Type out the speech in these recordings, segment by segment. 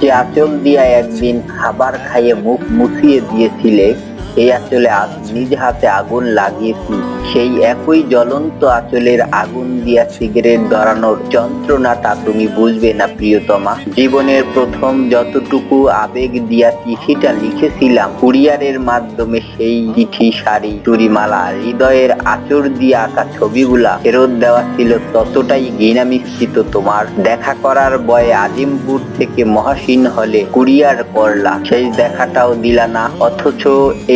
যে আঁচল দিয়া একদিন খাবার খাইয়ে মুখ মুছিয়ে দিয়েছিলে এই আঁচলে নিজ হাতে আগুন লাগিয়েছি। সেই একই জ্বলন্ত আঁচলের আগুন দিয়া সিগারেট ধরানোর যন্ত্রণাটা তুমি বুঝবে না, প্রিয়তমা। জীবনের প্রথম যতটুকু আবেগ দিয়া চিঠিটা লিখেছিলাম কুরিয়ারের মাধ্যমে সেই চিঠি, শাড়ি চুরিমালা হৃদয়ের আচর দিয়ে আঁকা ছবিগুলা ফেরত দেওয়া ছিল ততটাই ঘৃণা মিশ্রিত তোমার। দেখা করার বয়ে আজিমপুর থেকে মহাসীন হলে কুরিয়ার করলা। সেই দেখাটাও দিলা না, অথচ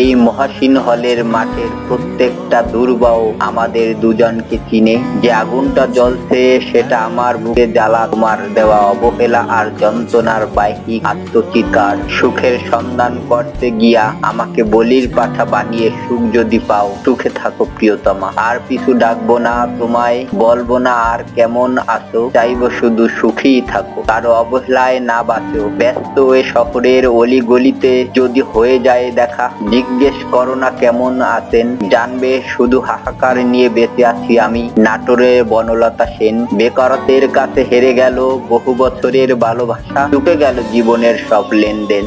এই মহাসীন হলের মাঠের প্রত্যেকটা দুর্বাও আমাদের দুজনকে চিনে। যে আগুনটা জ্বলছে, সেটা আমার বুকে জ্বালা, তোমার দেওয়া অবহেলা আর যন্ত্রণার বাহিক আত্মচিৎকার। সুখের সন্ধান করতে গিয়া আমাকে বলির পাঠা বানিয়ে সুখ যদি পাও, সুখে থাকো প্রিয়তমা। আর পিছু ডাকবো না তোমায়, বলব না আর কেমন আছো, চাইব শুধু সুখী থাকো। কারও অবহেলায় না বাঁচো, ব্যস্ত ওই শহরের অলি গলিতে যদি হয়ে যায় দেখা জিজ্ঞেস করো না কেমন আছেন? জানবে শুধু হাহাকার নিয়ে বেঁচে আছি আমি। নাটোরে বনলতা সেন বেকারতের কাছে হেরে গেল, বহু বছরের ভালোবাসা ঢুকে গেল জীবনের সব লেনদেন।